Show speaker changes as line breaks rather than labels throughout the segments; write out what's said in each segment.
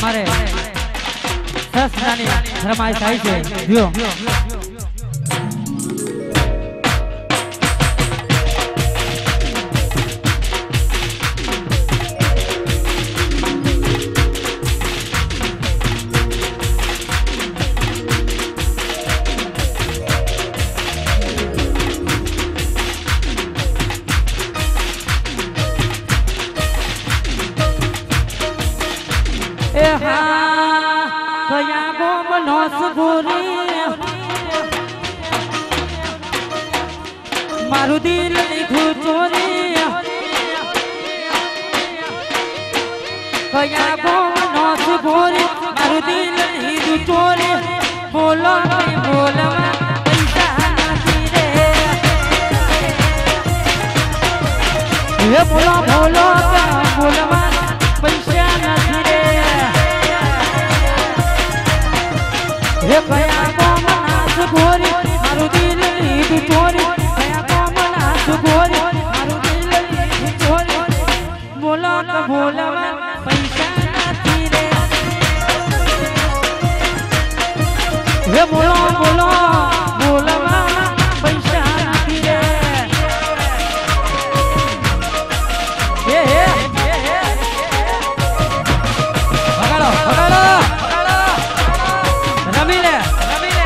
મારે સસ નાની રમાય થાય છે. જો. ગોમ નોસ ગોરી મારું દિલ લીધું ચોરી. કયા ગોમ નોસ ગોરી બોલો બોલો બોલવા. હે કયા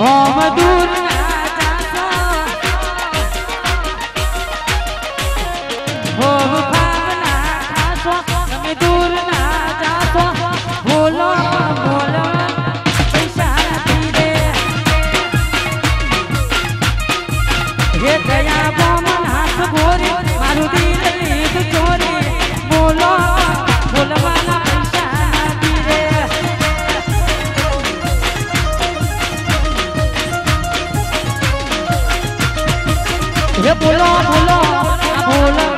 ओ मधुर બોલો બોલો બોલો